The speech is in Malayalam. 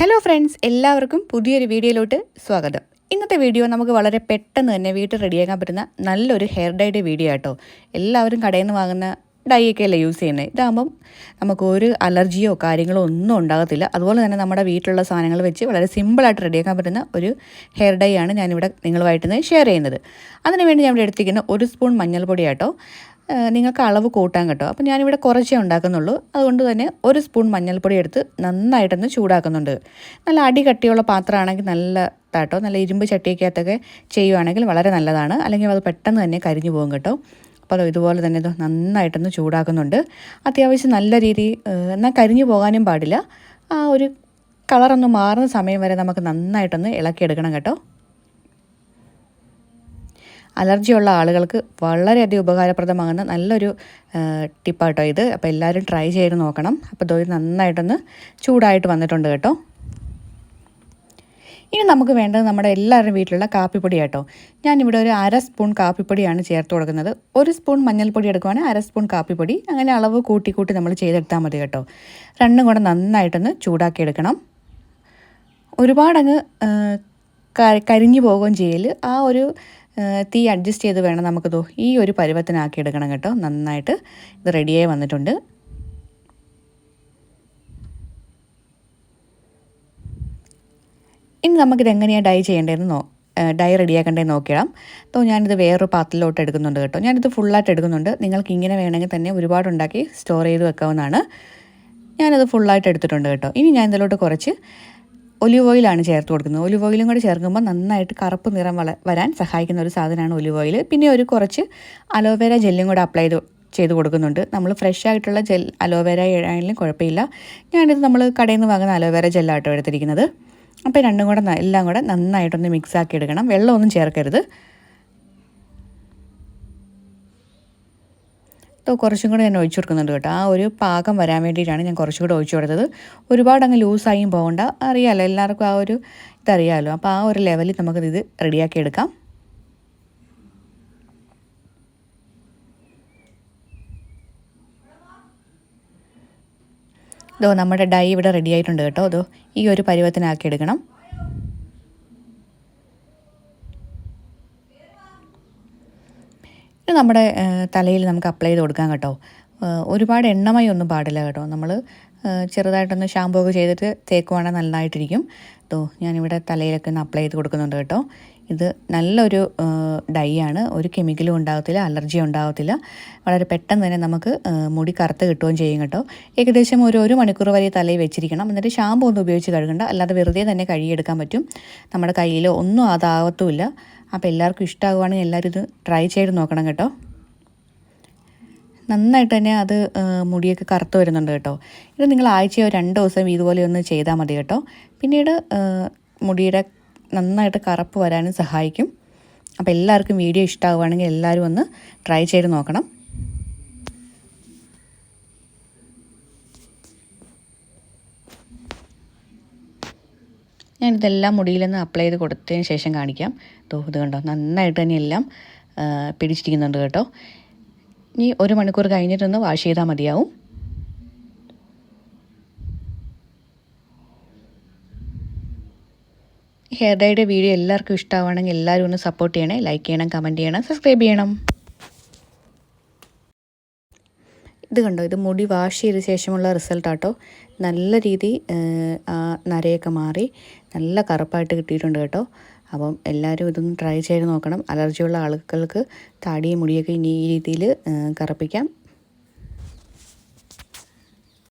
ഹലോ ഫ്രണ്ട്സ് എല്ലാവർക്കും പുതിയൊരു വീഡിയോയിലോട്ട് സ്വാഗതം. ഇന്നത്തെ വീഡിയോ നമുക്ക് വളരെ പെട്ടെന്ന് തന്നെ വീട്ടിൽ റെഡിയാക്കാൻ പറ്റുന്ന നല്ലൊരു ഹെയർ ഡൈയുടെ വീഡിയോ ആട്ടോ. എല്ലാവരും കടയിൽ നിന്ന് വാങ്ങുന്ന ഡൈയൊക്കെ അല്ലേ യൂസ് ചെയ്യുന്നത് ഇതാകുമ്പം നമുക്ക് ഒരു അലർജിയോ കാര്യങ്ങളോ ഒന്നും ഉണ്ടാകത്തില്ല. അതുപോലെ തന്നെ നമ്മുടെ വീട്ടിലുള്ള സാധനങ്ങൾ വെച്ച് വളരെ സിമ്പിളായിട്ട് റെഡിയാക്കാൻ പറ്റുന്ന ഒരു ഹെയർ ഡൈ ആണ് ഞാനിവിടെ നിങ്ങളുമായിട്ട് ഷെയർ ചെയ്യുന്നത്. അതിനുവേണ്ടി ഞാൻ ഇവിടെ എടുത്തിരിക്കുന്ന ഒരു സ്പൂൺ മഞ്ഞൾപ്പൊടി ആട്ടോ. നിങ്ങൾക്ക് അളവ് കൂട്ടാൻ കേട്ടോ. അപ്പോൾ ഞാനിവിടെ കുറച്ചേ ഉണ്ടാക്കുന്നുള്ളൂ. അതുകൊണ്ട് തന്നെ ഒരു സ്പൂൺ മഞ്ഞൾപ്പൊടി എടുത്ത് നന്നായിട്ടൊന്ന് ചൂടാക്കുന്നുണ്ട്. നല്ല അടി കട്ടിയുള്ള പാത്രമാണെങ്കിൽ നല്ല താട്ടോ. നല്ല ഇരുമ്പ് ചട്ടിക്കകത്തൊക്കെ ചെയ്യുവാണെങ്കിൽ വളരെ നല്ലതാണ്. അല്ലെങ്കിൽ അത് പെട്ടെന്ന് തന്നെ കരിഞ്ഞു പോകും കേട്ടോ. അപ്പോൾ ഇതുപോലെ തന്നെ ഇത് നന്നായിട്ടൊന്ന് ചൂടാക്കുന്നുണ്ട്. അത്യാവശ്യം നല്ല രീതി എന്നാൽ കരിഞ്ഞു പോകാനും പാടില്ല. ആ ഒരു കളറൊന്ന് മാറുന്ന സമയം വരെ നമുക്ക് നന്നായിട്ടൊന്ന് ഇളക്കിയെടുക്കണം കേട്ടോ. അലർജിയുള്ള ആളുകൾക്ക് വളരെയധികം ഉപകാരപ്രദമാകുന്ന നല്ലൊരു ടിപ്പാട്ടോ ഇത്. അപ്പോൾ എല്ലാവരും ട്രൈ ചെയ്ത് നോക്കണം. അപ്പോൾ ഇത് നന്നായിട്ടൊന്ന് ചൂടായിട്ട് വന്നിട്ടുണ്ട് കേട്ടോ. ഇനി നമുക്ക് വേണ്ടത് നമ്മുടെ എല്ലാവരുടെയും വീട്ടിലുള്ള കാപ്പിപ്പൊടി കേട്ടോ ഞാനിവിടെ ഒരു അര സ്പൂൺ കാപ്പിപ്പൊടിയാണ് ചേർത്ത് കൊടുക്കുന്നത്. ഒരു സ്പൂൺ മഞ്ഞൾപ്പൊടി എടുക്കുവാണെങ്കിൽ അര സ്പൂൺ കാപ്പിപ്പൊടി. അങ്ങനെ അളവ് കൂട്ടി കൂട്ടി നമ്മൾ ചെയ്തെടുത്താൽ മതി കേട്ടോ. രണ്ടും കൂടെ നന്നായിട്ടൊന്ന് ചൂടാക്കിയെടുക്കണം ഒരുപാടങ്ങ് കരിഞ്ഞു പോകുകയും ചെയ്യൽ ആ ഒരു തീ അഡ്ജസ്റ്റ് ചെയ്ത് വേണം നമുക്കിതോ ഈ ഒരു പരുവത്തിനാക്കി എടുക്കണം കേട്ടോ. നന്നായിട്ട് ഇത് റെഡിയായി വന്നിട്ടുണ്ട്. ഇനി നമുക്കിത് എങ്ങനെയാണ് ഡൈ ചെയ്യേണ്ടതെന്ന് നോ ഡൈ റെഡിയാക്കേണ്ടതെന്ന് നോക്കിയിടാം അപ്പോൾ ഞാനിത് വേറൊരു പാത്രത്തിലോട്ട് എടുക്കുന്നുണ്ട് കേട്ടോ. ഞാനിത് ഫുള്ളായിട്ട് എടുക്കുന്നുണ്ട്. നിങ്ങൾക്ക് ഇങ്ങനെ വേണമെങ്കിൽ തന്നെ ഒരുപാട് ഉണ്ടാക്കി സ്റ്റോർ ചെയ്ത് വെക്കാവുന്നതാണ്. ഞാനത് ഫുള്ളായിട്ട് എടുത്തിട്ടുണ്ട് കേട്ടോ. ഇനി ഞാൻ ഇതിലോട്ട് കുറച്ച് ഒലിവ് ഓയിലാണ് ചേർത്ത് കൊടുക്കുന്നത്. ഒലിവ് ഓയിലും കൂടെ ചേർക്കുമ്പോൾ നന്നായിട്ട് കറുപ്പ് നിറം വള വരാൻ സഹായിക്കുന്ന ഒരു സാധനമാണ് ഒലിവ് ഓയിൽ പിന്നെ ഒരു കുറച്ച് അലോവേര ജെല്ലും കൂടെ അപ്ലൈ ചെയ്ത് ചെയ്ത് കൊടുക്കുന്നുണ്ട്. നമ്മൾ ഫ്രഷ് ആയിട്ടുള്ള ജെൽ അലോവേര ആയാലും കുഴപ്പമില്ല. ഞാനിത് നമ്മൾ കടയിൽ നിന്ന് വാങ്ങുന്ന അലോവേര ജെല്ലാട്ടോ എടുത്തിരിക്കുന്നത്. അപ്പോൾ രണ്ടും കൂടെ എല്ലാം കൂടെ നന്നായിട്ടൊന്ന് മിക്സ് ആക്കി എടുക്കണം. വെള്ളമൊന്നും ചേർക്കരുത്. കുറച്ചും കൂടെ ഞാൻ ഒഴിച്ചു കൊടുക്കുന്നുണ്ട് കേട്ടോ. ആ ഒരു പാകം വരാൻ വേണ്ടിയിട്ടാണ് ഞാൻ കുറച്ചും കൂടെ ഒഴിച്ചു കൊടുത്തത്. ഒരുപാട് അങ്ങ് ലൂസായും പോകണ്ട അറിയാമല്ലോ എല്ലാവർക്കും ആ ഒരു ഇതറിയാമല്ലോ അപ്പോൾ ആ ഒരു ലെവലിൽ നമുക്കിത് റെഡിയാക്കി എടുക്കാം. ഇതോ നമ്മുടെ ഡൈ ഇവിടെ റെഡി ആയിട്ടുണ്ട് കേട്ടോ. അതോ ഈ ഒരു പരുവത്തിനാക്കി എടുക്കണം. ഇത് നമ്മുടെ തലയിൽ നമുക്ക് അപ്ലൈ ചെയ്ത് കൊടുക്കാം കേട്ടോ. ഒരുപാട് എണ്ണമായി ഒന്നും പാടില്ല കേട്ടോ. നമ്മൾ ചെറുതായിട്ടൊന്ന് ഷാമ്പൂ ഒക്കെ ചെയ്തിട്ട് തേക്കുവാണെങ്കിൽ നന്നായിട്ടിരിക്കും. തോ ഞാനിവിടെ തലയിലൊക്കെ ഒന്ന് അപ്ലൈ ചെയ്ത് കൊടുക്കുന്നുണ്ട് കേട്ടോ. ഇത് നല്ലൊരു ഡൈ ആണ്. ഒരു കെമിക്കലും ഉണ്ടാകത്തില്ല അലർജി ഉണ്ടാകത്തില്ല വളരെ പെട്ടെന്ന് തന്നെ നമുക്ക് മുടി കറുത്ത് കിട്ടുകയും ചെയ്യും കേട്ടോ. ഏകദേശം ഒരു ഒരു മണിക്കൂർ വരെ തലയിൽ വെച്ചിരിക്കണം. എന്നിട്ട് ഷാമ്പൂ ഒന്നും ഉപയോഗിച്ച് കഴുകണ്ട. അല്ലാതെ വെറുതെ തന്നെ കഴുകിയെടുക്കാൻ പറ്റും. നമ്മുടെ കയ്യിൽ ഒന്നും അതാകത്തുമില്ല അപ്പോൾ എല്ലാവർക്കും ഇഷ്ടമാകുവാണെങ്കിൽ എല്ലാവരും ഇത് ട്രൈ ചെയ്ത് നോക്കണം കേട്ടോ. നന്നായിട്ട് തന്നെ അത് മുടിയൊക്കെ കറുത്ത് വരുന്നുണ്ട് കേട്ടോ. ഇത് നിങ്ങൾ ആഴ്ചയോ രണ്ട് ദിവസം ഇതുപോലെ ഒന്ന് ചെയ്താൽ മതി കേട്ടോ. പിന്നീട് മുടിയുടെ നന്നായിട്ട് കറുപ്പ് വരാനും സഹായിക്കും. അപ്പോൾ എല്ലാവർക്കും വീഡിയോ ഇഷ്ടമാവുകയാണെങ്കിൽ എല്ലാവരും ഒന്ന് ട്രൈ ചെയ്ത് നോക്കണം. ഞാനിതെല്ലാം മുടിയിലൊന്ന് അപ്ലൈ ചെയ്ത് കൊടുത്തതിന് ശേഷം കാണിക്കാം. തോ ഇത് കണ്ടോ? നന്നായിട്ട് തന്നെ എല്ലാം പിടിച്ചിരിക്കുന്നുണ്ട് കേട്ടോ. ഇനി ഒരു മണിക്കൂർ കഴിഞ്ഞിട്ടൊന്ന് വാഷ് ചെയ്താൽ മതിയാവും. ഹെയർ ഡൈയുടെ വീഡിയോ എല്ലാവർക്കും ഇഷ്ടമാണെങ്കിൽ എല്ലാവരും ഒന്ന് സപ്പോർട്ട് ചെയ്യണേ. ലൈക്ക് ചെയ്യണം കമന്റ് ചെയ്യണം സബ്സ്ക്രൈബ് ചെയ്യണം. ഇത് കണ്ടോ? ഇത് മുടി വാഷ് ചെയ്ത ശേഷമുള്ള റിസൾട്ട് ആട്ടോ. നല്ല രീതി നരയൊക്കെ മാറി. നല്ല കറുപ്പായിട്ട് കിട്ടിയിട്ടുണ്ട് കേട്ടോ. അപ്പം എല്ലാവരും ഇതൊന്ന് ട്രൈ ചെയ്ത് നോക്കണം. അലർജിയുള്ള ആളുകൾക്ക് താടിയും മുടിയൊക്കെ ഇനി ഈ രീതിയിൽ കറുപ്പിക്കാം.